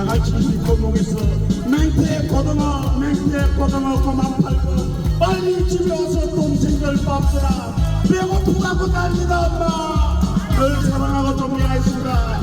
자갈치 뒷골목에서 맹태 고등어 맹태 고등어 그만 팔고 빨리 집에 와서 동생들 밥주라. 배고프다고 난리다 엄마. 늘 사랑하고 존경하겠습니다